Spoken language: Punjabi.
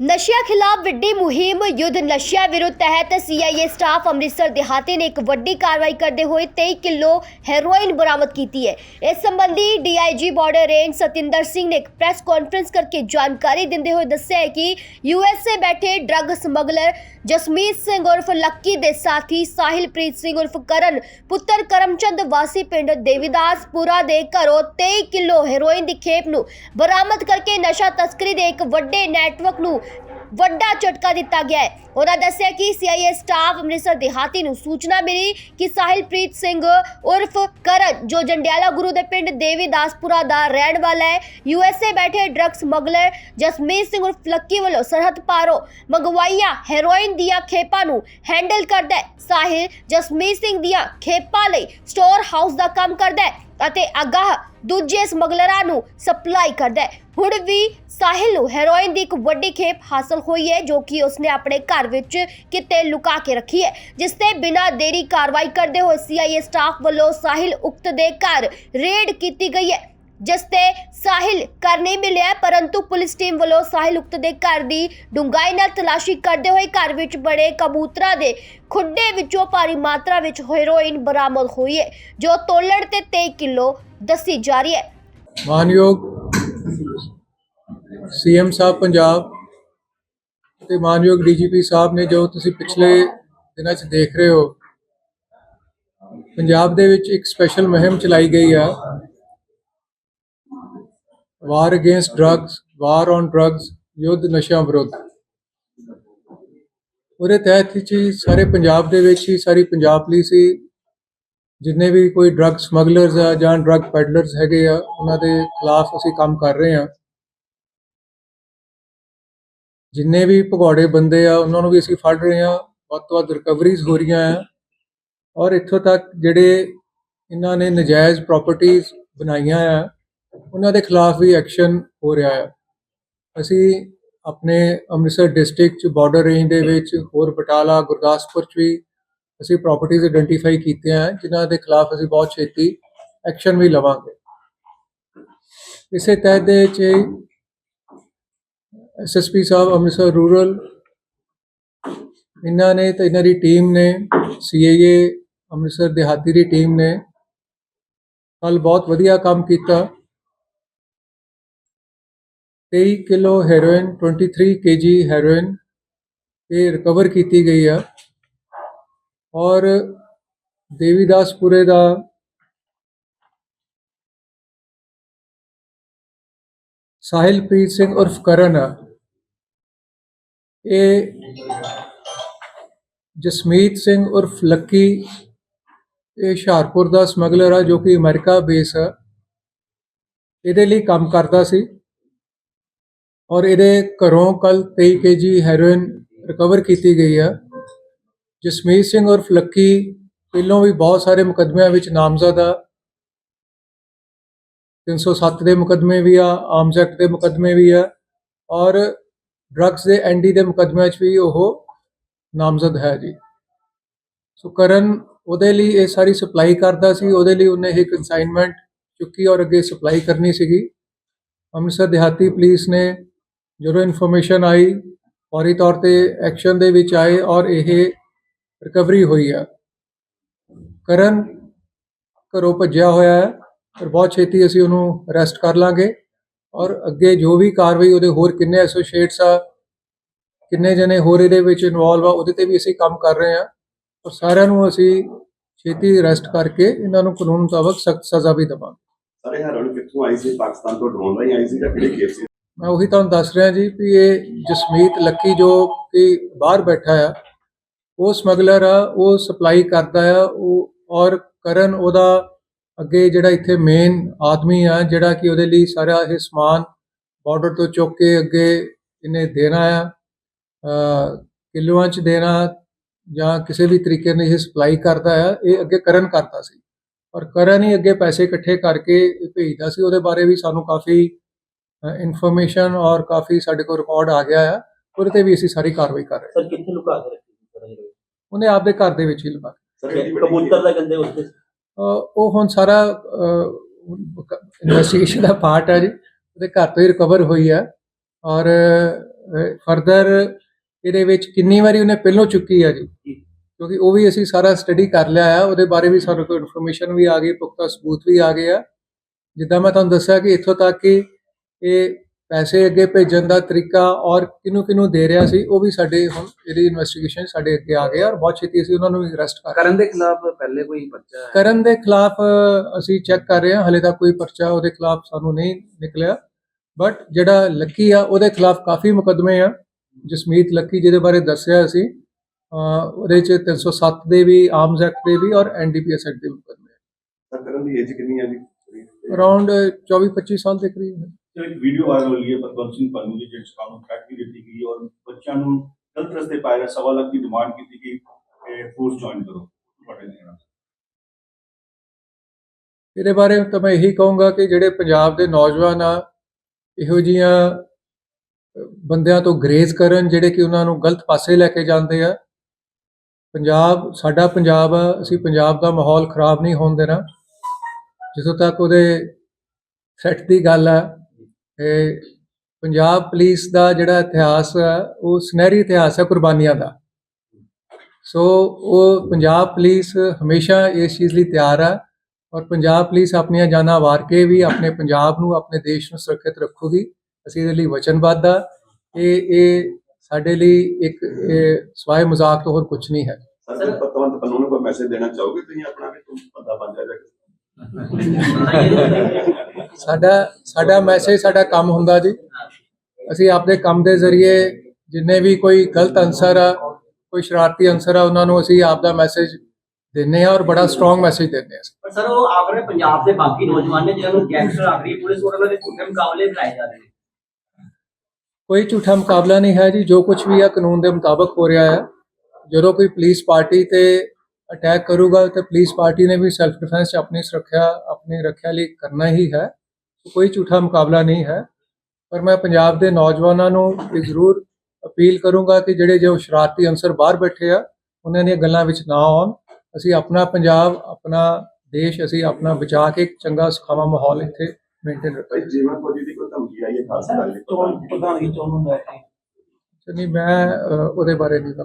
ਨਸ਼ਿਆਂ ਖਿਲਾਫ ਵੱਡੀ ਮੁਹਿੰਮ, ਯੁੱਧ ਨਸ਼ਿਆਂ ਵਿਰੁੱਧ ਤਹਿਤ ਸੀਆਈਏ ਸਟਾਫ ਅੰਮ੍ਰਿਤਸਰ ਦਿਹਾਤੀ ਨੇ ਇੱਕ ਵੱਡੀ ਕਾਰਵਾਈ ਕਰਦੇ ਹੋਏ 23 ਕਿਲੋ ਹੈਰੋਇਨ ਬਰਾਮਦ ਕੀਤੀ ਹੈ। ਇਸ ਸੰਬੰਧੀ DIG border range Satinder Singh ਨੇ ਇੱਕ ਪ੍ਰੈਸ ਕਾਨਫਰੰਸ ਕਰਕੇ ਜਾਣਕਾਰੀ ਦਿੰਦੇ ਹੋਏ ਦੱਸਿਆ ਹੈ ਕਿ ਯੂਐਸਏ ਬੈਠੇ ਡਰੱਗ ਸਮਗਲਰ ਜਸਮੀਤ ਸਿੰਘ ਉਰਫ ਲੱਕੀ ਦੇ ਸਾਥੀ ਸਾਹਿਲਪ੍ਰੀਤ ਸਿੰਘ ਉਰਫ ਕਰਨ, ਪੁੱਤਰ ਕਰਮਚੰਦ ਵਾਸੀ ਪਿੰਡ ਦੇਵੀਦਾਸਪੁਰਾ ਦੇ ਘਰੋਂ 23 ਕਿਲੋ ਹੈਰੋਇਨ ਦੀ ਖੇਪ ਨੂੰ ਬਰਾਮਦ ਕਰਕੇ ਨਸ਼ਾ ਤਸਕਰੀ ਦੇ ਇੱਕ ਵੱਡੇ ਨੈਟਵਰਕ ਨੂੰ ਵੱਡਾ ਝਟਕਾ ਦਿੱਤਾ ਗਿਆ ਹੈ। ਉਹਨਾਂ ਦੱਸਿਆ ਕਿ ਸੀਆਈਏ ਸਟਾਫ ਅੰਮ੍ਰਿਤਸਰ ਦਿਹਾਤੀ ਨੂੰ ਸੂਚਨਾ ਮਿਲੀ ਕਿ ਸਾਹਿਲਪ੍ਰੀਤ ਸਿੰਘ ਉਰਫ ਕਰਨ, ਜੋ ਜੰਡਿਆਲਾ ਗੁਰੂ ਦੇ ਪਿੰਡ ਦੇਵੀਦਾਸਪੁਰਾ ਦਾ ਰਹਿਣ ਵਾਲਾ ਹੈ ਯੂਐਸਏ ਬੈਠੇ ਡਰੱਗ ਸਮਗਲਰ ਜਸਮੀਤ ਸਿੰਘ ਉਰਫ ਲੱਕੀ ਵੱਲੋਂ ਸਰਹੱਦ ਪਾਰੋਂ ਮੰਗਵਾਈਆਂ ਹੈਰੋਇਨ ਦੀਆਂ ਖੇਪਾਂ ਨੂੰ ਹੈਂਡਲ ਕਰਦਾ ਹੈ। ਸਾਹਿਲ ਜਸਮੀਤ ਸਿੰਘ ਦੀਆਂ ਖੇਪਾਂ ਲਈ ਸਟੋਰ ਹਾਊਸ ਦਾ ਕੰਮ ਕਰਦਾ ਹੈ। ਅਤੇ ਅਗਾਹ ਦੂਜੇ ਸਮਗਲਰਾਂ ਨੂੰ ਸਪਲਾਈ ਕਰਦਾ ਹੈ। ਹੁਣ ਵੀ ਸਾਹਿਲ ਨੂੰ ਹੈਰੋਇਨ ਦੀ ਇੱਕ ਵੱਡੀ ਖੇਪ ਹਾਸਲ ਹੋਈ ਹੈ, ਜੋ ਕਿ ਉਸਨੇ ਆਪਣੇ ਘਰ ਵਿੱਚ ਕਿਤੇ ਲੁਕਾ ਕੇ ਰੱਖੀ ਹੈ, ਜਿਸ ਤੇ ਬਿਨਾਂ ਦੇਰੀ ਕਾਰਵਾਈ ਕਰਦੇ ਹੋਏ ਸੀਆਈਏ ਸਟਾਫ ਵੱਲੋਂ ਸਾਹਿਲ ਉਕਤ ਦੇ ਘਰ ਰੇਡ ਕੀਤੀ ਗਈ ਹੈ। ਜਿਸ ਤੇ ਸਾਹਿਲ ਘਰ ਨਹੀਂ ਮਿਲਿਆ, ਪਰੰਤੂ ਪੁਲਿਸ ਟੀਮ ਵੱਲੋਂ ਸਾਹਿਲ ਉਕਤ ਦੇ ਘਰ ਦੀ ਡੂੰਘਾਈ ਨਾਲ ਤਲਾਸ਼ੀ ਕਰਦੇ ਹੋਏ ਘਰ ਵਿੱਚ ਬੜੇ ਕਬੂਤਰਾਂ ਦੇ ਖੁੱਡੇ ਵਿੱਚੋਂ ਭਾਰੀ ਮਾਤਰਾ ਵਿੱਚ ਹੈਰੋਇਨ ਬਰਾਮਦ ਹੋਈ ਹੈ, ਜੋ ਤੋਲਣ ਤੇ 23 ਕਿਲੋ ਦੱਸੀ ਜਾ ਰਹੀ ਹੈ। ਮਾਨਯੋਗ ਸੀਐਮ ਸਾਹਿਬ ਪੰਜਾਬ ਤੇ ਮਾਨਯੋਗ ਡੀਜੀਪੀ ਸਾਹਿਬ ਨੇ ਜੋ ਤੁਸੀਂ ਪਿਛਲੇ ਦਿਨਾਂ 'ਚ ਦੇਖ ਰਹੇ ਹੋ, ਪੰਜਾਬ ਦੇ ਵਿੱਚ ਇੱਕ ਸਪੈਸ਼ਲ ਮੁਹਿੰਮ ਚਲਾਈ ਗਈ ਆ। War against drugs war on drugs ਯੁੱਧ ਨਸ਼ਿਆਂ ਵਿਰੁੱਧ। ਉਹਦੇ ਤਹਿਤ ਵਿੱਚ ਹੀ ਸਾਰੇ ਪੰਜਾਬ ਦੇ ਵਿੱਚ ਹੀ ਸਾਰੀ ਪੰਜਾਬ ਪੁਲਿਸ ਹੀ ਜਿੰਨੇ ਵੀ ਕੋਈ ਡਰੱਗ ਸਮਗਲਰਸ ਆ ਜਾਂ ਡਰੱਗ ਪੈਡਲਰਸ ਹੈਗੇ ਆ, ਉਹਨਾਂ ਦੇ ਖਿਲਾਫ ਅਸੀਂ ਕੰਮ ਕਰ ਰਹੇ ਆ ਜਿੰਨੇ ਵੀ ਭਗੌੜੇ ਬੰਦੇ ਆ, ਉਹਨਾਂ ਨੂੰ ਵੀ ਅਸੀਂ ਫੜ ਰਹੇ ਆ ਵੱਧ ਤੋਂ ਵੱਧ ਰਿਕਵਰੀਜ਼ ਹੋ ਰਹੀਆਂ ਆ। ਔਰ ਇੱਥੋਂ ਤੱਕ ਜਿਹੜੇ ਇਹਨਾਂ ਨੇ ਨਜਾਇਜ਼ ਪ੍ਰਾਪਰਟੀਆਂ ਬਣਾਈਆਂ ਆ ਉਹਨਾਂ ਦੇ ਖਿਲਾਫ ਵੀ ਐਕਸ਼ਨ ਹੋ ਰਿਹਾ ਆ ਅਸੀਂ ਆਪਣੇ ਅੰਮ੍ਰਿਤਸਰ ਡਿਸਟ੍ਰਿਕਟ ਚ ਬਾਰਡਰ ਰੇਂਜ ਦੇ ਵਿੱਚ ਹੋਰ ਬਟਾਲਾ, ਗੁਰਦਾਸਪੁਰ ਚ ਵੀ ਅਸੀਂ ਪ੍ਰਾਪਰਟੀਆਂ ਆਇਡੈਂਟੀਫਾਈ ਕੀਤੀਆਂ ਹਨ, ਜਿਨ੍ਹਾਂ ਦੇ ਖਿਲਾਫ ਅਸੀਂ ਬਹੁਤ ਛੇਤੀ ਐਕਸ਼ਨ ਵੀ ਲਵਾਂਗੇ। ਇਸੇ ਤਹਿਤ ਦੇ ਵਿੱਚ ਐਸਐਸਪੀ ਸਾਹਿਬ ਅੰਮ੍ਰਿਤਸਰ ਰੂਰਲ ਇਹਨਾਂ ਨੇ ਤੇ ਇਹਨਾਂ ਦੀ ਟੀਮ ਨੇ ਸੀਏਏ ਅੰਮ੍ਰਿਤਸਰ ਦਿਹਾਤੀ ਦੀ ਟੀਮ ਨੇ ਕੱਲ ਬਹੁਤ ਵਧੀਆ ਕੰਮ ਕੀਤਾ। 23 ਕਿਲੋ ਹੈਰੋਇਨ 23 ਕੇਜੀ ਹੈਰੋਇਨ ਇਹ ਰਿਕਵਰ ਕੀਤੀ ਗਈ ਆ। ਔਰ ਦੇਵੀਦਾਸਪੁਰੇ ਦਾ ਸਾਹਿਲਪ੍ਰੀਤ ਸਿੰਘ ਉਰਫ ਕਰਨ ਆ, ਇਹ ਜਸਮੀਤ ਸਿੰਘ ਉਰਫ ਲੱਕੀ, ਇਹ ਹੁਸ਼ਿਆਰਪੁਰ ਦਾ ਸਮਗਲਰ ਆ ਜੋ ਕਿ ਅਮਰੀਕਾ ਬੇਸ ਆ। ਇਹਦੇ ਲਈ ਕੰਮ ਕਰਦਾ ਸੀ। ਔਰ ਇਹਦੇ ਘਰੋਂ ਕੱਲ 23 ਕੇਜੀ ਹੈਰੋਇਨ ਰਿਕਵਰ ਕੀਤੀ ਗਈ ਆ। ਜਸਮੀਤ ਸਿੰਘ ਔਰ ਫਲੱਕੀ ਪਹਿਲੋਂ ਵੀ ਬਹੁਤ ਸਾਰੇ ਮੁਕੱਦਮਿਆਂ ਵਿੱਚ ਨਾਮਜ਼ਦ ਆ। 307 ਦੇ ਮੁਕੱਦਮੇ ਵੀ ਆ ਆਰਮਸ ਐਕਟ ਦੇ ਮੁਕੱਦਮੇ ਵੀ ਆ ਔਰ ਡਰੱਗਸ ਦੇ ਐਨਡੀ ਦੇ ਮੁਕੱਦਮਿਆਂ 'ਚ ਵੀ ਉਹ ਨਾਮਜ਼ਦ ਹੈ ਜੀ। ਸੋ ਕਰਨ ਉਹਦੇ ਲਈ ਇਹ ਸਾਰੀ ਸਪਲਾਈ ਕਰਦਾ ਸੀ, ਉਹਦੇ ਲਈ ਉਹਨੇ ਇਹ ਕਨਸਾਈਨਮੈਂਟ ਚੁੱਕੀ ਔਰ ਅੱਗੇ ਸਪਲਾਈ ਕਰਨੀ ਸੀਗੀ। ਅੰਮ੍ਰਿਤਸਰ ਦਿਹਾਤੀ ਪੁਲਿਸ ਨੇ ਜਦੋਂ ਇਨਫੋਰਮੇਸ਼ਨ ਆਈ, ਫੌਰੀ ਤੌਰ ਤੇ ਐਕਸ਼ਨ ਦੇ ਵਿੱਚ ਆਏ ਔਰ ਇਹ ਰਿਕਵਰੀ ਹੋਈ ਆ। ਕਰਨ ਘਰੋਂ ਭੱਜਿਆ ਹੋਇਆ ਹੈ ਪਰ ਬਹੁਤ ਛੇਤੀ ਅਸੀਂ ਉਹਨੂੰ ਅਰੈਸਟ ਕਰ ਲਾਂਗੇ ਔਰ ਅੱਗੇ ਜੋ ਵੀ ਕਾਰਵਾਈ ਉਹਦੇ ਹੋਰ ਕਿੰਨੇ ਐਸੋਸੀਏਟਸ ਆ, ਕਿੰਨੇ ਜਣੇ ਹੋਰ ਇਹਦੇ ਵਿੱਚ ਇਨਵੋਲਵ ਆ, ਉਹਦੇ ਤੇ ਵੀ ਅਸੀਂ ਕੰਮ ਕਰ ਰਹੇ ਹਾਂ। ਔਰ ਸਾਰਿਆਂ ਨੂੰ ਅਸੀਂ ਛੇਤੀ ਅਰੈਸਟ ਕਰਕੇ ਇਹਨਾਂ ਨੂੰ ਕਾਨੂੰਨ ਮੁਤਾਬਕ ਸਖਤ ਸਜ਼ਾ ਵੀ ਦੇਵਾਂਗੇ। ਸਾਰੇ ਹੈਰੋਇਨ ਕਿੱਥੋਂ ਆਈ ਸੀ? ਪਾਕਿਸਤਾਨ ਤੋਂ ਡਰੋਨ ਰਾਹੀਂ ਆਈ ਸੀ ਜਾਂ ਕਿਹੜੇ ਕੇਸ ਸੀ? ਮੈਂ ਉਹੀ ਤੁਹਾਨੂੰ ਦੱਸ ਰਿਹਾ ਜੀ ਵੀ ਇਹ ਜਸਮੀਤ ਲੱਕੀ ਜੋ ਕਿ ਬਾਹਰ ਬੈਠਾ ਆ ਉਹ ਸਮਗਲਰ ਆ ਉਹ ਸਪਲਾਈ ਕਰਦਾ ਆ ਉਹ ਔਰ ਕਰਨ ਉਹਦਾ ਅੱਗੇ ਜਿਹੜਾ ਇੱਥੇ ਮੇਨ ਆਦਮੀ ਆ ਜਿਹੜਾ ਕਿ ਉਹਦੇ ਲਈ ਸਾਰਾ ਇਹ ਸਮਾਨ ਬਾਰਡਰ ਤੋਂ ਚੁੱਕ ਕੇ ਅੱਗੇ ਇਹਨੇ ਦੇਣਾ ਆ ਅ, ਕਿਲੋਆਂ ਚ ਦੇਣਾ ਜਾਂ ਕਿਸੇ ਵੀ ਤਰੀਕੇ ਨਾਲ ਇਹ ਸਪਲਾਈ ਕਰਦਾ ਆ ਇਹ ਅੱਗੇ ਕਰਨ ਕਰਦਾ ਸੀ। ਔਰ ਕਰਨ ਹੀ ਅੱਗੇ ਪੈਸੇ ਇਕੱਠੇ ਕਰਕੇ ਇਹ ਭੇਜਦਾ ਸੀ ਉਹਦੇ ਬਾਰੇ ਵੀ ਸਾਨੂੰ ਕਾਫੀ ਇਨਫੋਰਮੇਸ਼ਨ ਔਰ ਕਾਫੀ ਸਾਡੇ ਕੋਲ ਰਿਕਾਰਡ ਆ ਗਿਆ ਆ ਉਹਦੇ ਤੇ ਵੀ ਅਸੀਂ ਸਾਰੀ ਕਾਰਵਾਈ ਕਰ ਰਹੇ ਹਾਂ। ਸਰ ਕਿੱਥੇ ਲੁਕਾ ਕੇ ਰੱਖੀ ਸੀ? ਉਹਨੇ ਆਪਦੇ ਘਰ ਦੇ ਵਿੱਚ ਹੀ ਲਗਾ ਸਰ ਕਬੂਤਰ ਦਾ ਕਹਿੰਦੇ ਉੱਤੇ ਉਹ ਹੁਣ ਸਾਰਾ ਇਨਵੈਸਟੀਗੇਸ਼ਨ ਦਾ ਪਾਰਟ ਹੈ ਜੀ। ਉਹਦੇ ਘਰ ਤੋਂ ਹੀ ਰਿਕਵਰ ਹੋਈ ਹੈ। ਔਰ ਫਰਦਰ ਇਹਦੇ ਵਿੱਚ ਕਿੰਨੀ ਵਾਰੀ ਉਹਨੇ ਪਹਿਲੋਂ ਚੁੱਕੀ ਆ ਜੀ। ਕਿਉਂਕਿ ਉਹ ਵੀ ਅਸੀਂ ਸਾਰਾ ਸਟੱਡੀ ਕਰ ਲਿਆ ਆ। ਉਹਦੇ ਬਾਰੇ ਵੀ ਸਾਨੂੰ ਕੋਈ ਇਨਫੋਰਮੇਸ਼ਨ ਵੀ ਆ ਗਈ ਪੁਖਤਾ ਸਬੂਤ ਵੀ ਆ ਗਏ ਆ। ਜਿੱਦਾਂ ਮੈਂ ਤੁਹਾਨੂੰ ਦੱਸਿਆ ਕਿ ਇੱਥੋਂ ਤੱਕ ਕਿ ਇਹ ਪੈਸੇ ਅੱਗੇ ਭੇਜਣ ਦਾ ਤਰੀਕਾ ਔਰ ਕਿਹਨੂੰ ਕਿਹਨੂੰ ਦੇ ਰਿਹਾ ਸੀ ਉਹ ਵੀ ਸਾਡੇ ਹੁਣ ਇਹਦੀ ਇਨਵੈਸਟੀਗੇਸ਼ਨ ਸਾਡੇ ਅੱਗੇ ਆ ਗਏ ਆ ਔਰ ਬਹੁਤ ਛੇਤੀ ਅਸੀਂ ਉਹਨਾਂ ਨੂੰ ਵੀ ਅਰੈਸਟ ਕਰ ਕਰਨ ਦੇ ਖਿਲਾਫ ਪਹਿਲੇ ਕੋਈ ਪਰਚਾ ਹੈ? ਕਰਨ ਦੇ ਖਿਲਾਫ ਅਸੀਂ ਚੈੱਕ ਕਰ ਰਹੇ ਹਾਂ ਹਲੇ ਤੱਕ ਕੋਈ ਪਰਚਾ ਉਹਦੇ ਖਿਲਾਫ ਸਾਨੂੰ ਨਹੀਂ ਨਿਕਲਿਆ। ਬਟ ਜਿਹੜਾ ਲੱਕੀ ਆ ਉਹਦੇ ਖਿਲਾਫ ਕਾਫੀ ਮੁਕੱਦਮੇ ਆ। ਜਸਮੀਤ ਲੱਕੀ ਜਿਹਦੇ ਬਾਰੇ ਦੱਸਿਆ ਅਸੀਂ ਉਹਦੇ ਚ 307 ਦੇ ਵੀ ਆਰਮਸ ਐਕਟ ਦੇ ਵੀ ਔਰ ਐਨਡੀਪੀਐਸ ਐਕਟ ਦੇ ਮੁਕੱਦਮੇ ਤਾਂ ਕਰਨ ਦੀ ਏਜ ਕਿੰਨੀ ਹੈ ਜੀ? ਅਰਾਊਂਡ 24 25 ਸਾਲ ਦੇ ਕਰੀਬ ਹੈ। ਸਰ ਇੱਕ ਵੀਡੀਓ ਵਾਇਰਲ ਹੋਈ ਹੈ ਪਤਵੰਤ ਸਿੰਘ ਪੰਨੂ ਦੀ ਜਿਸ ਕਾਨੂੰ ਥ੍ਰੈਟ ਵੀ ਦਿੱਤੀ ਗਈ ਔਰ ਬੱਚਿਆਂ ਨੂੰ ਗਲਤ ਰਸਤੇ ਪਾਇਆ ਗਿਆ ਸਵਾ ਲੱਖ ਦੀ ਡਿਮਾਂਡ ਕੀਤੀ ਗਈ ਕਿ ਫੋਰਸ ਜੁਆਇਨ ਕਰੋ ਤੁਹਾਡੇ ਨਾਲ ਇਹਦੇ ਬਾਰੇ ਤਾਂ ਮੈਂ ਇਹੀ ਕਹੂੰਗਾ ਕਿ ਜਿਹੜੇ ਪੰਜਾਬ ਦੇ ਨੌਜਵਾਨ ਆ, ਇਹੋ ਜੀਆਂ ਬੰਦਿਆਂ ਤੋਂ ਗਰੇਜ਼ ਕਰਨ ਜਿਹੜੇ ਕਿ ਉਹਨਾਂ ਨੂੰ ਗਲਤ ਪਾਸੇ ਲੈ ਕੇ ਜਾਂਦੇ ਆ। ਪੰਜਾਬ, ਸਾਡਾ ਪੰਜਾਬ ਆ, ਅਸੀਂ ਪੰਜਾਬ ਦਾ ਮਾਹੌਲ ਖਰਾਬ ਨਹੀਂ ਹੋਣ ਦੇਣਾ। ਜਿੱਥੋਂ ਤੱਕ ਉਹਦੇ ਸੈੱਟ ਦੀ ਗੱਲ ਆ ਪੰਜਾਬ ਪੁਲਿਸ ਦਾ ਜਿਹੜਾ ਇਤਿਹਾਸ ਹੈ, ਉਹ ਸੁਨਹਿਰੀ ਇਤਿਹਾਸ ਹੈ ਕੁਰਬਾਨੀਆਂ ਦਾ। ਸੋ ਉਹ ਪੰਜਾਬ ਪੁਲਿਸ ਹਮੇਸ਼ਾ ਇਸ ਚੀਜ਼ ਲਈ ਤਿਆਰ ਹੈ ਔਰ ਪੰਜਾਬ ਪੁਲਿਸ ਆਪਣੀਆਂ ਜਾਨਾਂ ਵਾਰ ਕੇ ਵੀ ਆਪਣੇ ਪੰਜਾਬ ਨੂੰ, ਆਪਣੇ ਦੇਸ਼ ਨੂੰ ਸੁਰੱਖਿਅਤ ਰੱਖੂਗੀ। ਅਸੀਂ ਇਹਦੇ ਲਈ ਵਚਨਬੱਧ ਆ ਇਹ ਇਹ ਸਾਡੇ ਲਈ ਇੱਕ, ਇਹ ਸਵਾਏ ਮਜ਼ਾਕ ਤੋਂ ਹੋਰ ਕੁਝ ਨਹੀਂ ਹੈ। ਸਰ ਪਤਵੰਤ ਪੰਨੂ ਨੂੰ ਕੋਈ ਮੈਸੇਜ ਦੇਣਾ ਚਾਹੋਗੇ ਤੁਸੀਂ ਆਪਣਾ ਵੀ? ਤੂੰ ਬੰਦਾ ਬਣ ਜਾ ਸਾਡਾ ਸਾਡਾ ਮੈਸੇਜ ਸਾਡਾ ਕੰਮ ਹੁੰਦਾ ਜੀ। ਅਸੀਂ ਆਪਣੇ ਕੰਮ ਦੇ ਜ਼ਰੀਏ ਜਿੰਨੇ ਵੀ ਕੋਈ ਗਲਤ ਅਨਸਰ ਆ ਕੋਈ ਸ਼ਰਾਰਤੀ ਅਨਸਰ ਆ ਉਹਨਾਂ ਨੂੰ ਅਸੀਂ ਆਪ ਦਾ ਮੈਸੇਜ ਦਿੰਨੇ ਆ ਔਰ ਬੜਾ ਸਟਰੋਂਗ ਮੈਸੇਜ ਦਿੰਦੇ ਆ। ਸਰ ਉਹ ਆਪਣੇ ਪੰਜਾਬ ਦੇ ਬਾਕੀ ਨੌਜਵਾਨ ਨੇ ਜਿਹਨਾਂ ਨੂੰ ਗੈਂਗਸਟਰ ਆਖ ਰਹੀ ਹੈ ਪੁਲਿਸ ਉਹਨਾਂ ਦੇ ਝੂਠੇ ਮੁਕਾਬਲੇ ਕਰਾਏ ਜਾ ਰਹੇ ਨੇ। ਕੋਈ ਝੂਠਾ ਮੁਕਾਬਲਾ ਨਹੀਂ ਹੈ ਜੀ। ਜੋ ਕੁਝ ਵੀ ਆ ਕਾਨੂੰਨ ਦੇ ਮੁਤਾਬਕ ਹੋ ਰਿਹਾ ਹੈ ਜਦੋਂ ਕੋਈ ਪੁਲਿਸ ਪਾਰਟੀ ਤੇ ਅਟੈਕ ਕਰੂਗਾ ਤੇ ਪੁਲਿਸ ਪਾਰਟੀ ਨੇ ਵੀ ਸੈਲਫ ਡਿਫੈਂਸ 'ਚ ਆਪਣੀ ਸੁਰੱਖਿਆ ਆਪਣੀ ਰੱਖਿਆ ਲਈ ਕਰਨਾ ਹੀ ਹੈ। ਕੋਈ ਝੂਠਾ ਮੁਕਾਬਲਾ ਨਹੀਂ ਹੈ। ਪਰ ਮੈਂ ਪੰਜਾਬ ਦੇ ਨੌਜਵਾਨਾਂ ਨੂੰ ਇਹ ਜ਼ਰੂਰ ਅਪੀਲ ਕਰੂੰਗਾ ਕਿ ਜਿਹੜੇ ਜੋ ਸ਼ਰਾਰਤੀ ਅਨਸਰ ਬਾਹਰ ਬੈਠੇ ਆ ਉਹਨਾਂ ਦੀਆਂ ਗੱਲਾਂ ਵਿੱਚ ਨਾ ਆਉਣ। ਅਸੀਂ ਆਪਣਾ ਪੰਜਾਬ ਆਪਣਾ ਦੇਸ਼ ਅਸੀਂ ਆਪਣਾ ਬਚਾ ਕੇ ਇੱਕ ਚੰਗਾ ਸੁਖਾਵਾਂ ਮਾਹੌਲ ਇੱਥੇ ਮੇਨਟੇਨ ਰੱਖਾਂਗੇ ਜੀਵਨ ਫੌਜੀ ਦੀ ਕੋਈ ਧਮਕੀ ਆਈ ਹੈ ਖਾਸ ਕਰਕੇ। ਚੋਣ ਪ੍ਰਧਾਨਗੀ ਚੋਣ ਨੂੰ ਲੈ ਕੇ। ਨਹੀਂ ਮੈਂ ਉਹਦੇ ਬਾਰੇ ਨਹੀਂ ਹੈ